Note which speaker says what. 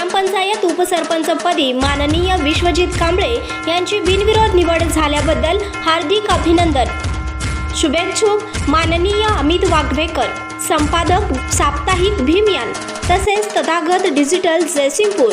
Speaker 1: ग्रामपंचायत उपसरपंचपदी माननीय विश्वजित कांबळे यांची बिनविरोध निवड झाल्याबद्दल हार्दिक अभिनंदन. शुभेच्छुक माननीय अमित वाघवेकर संपादक साप्ताहिक भीमयान तसेच तथागत डिजिटल जयसिंगपूर.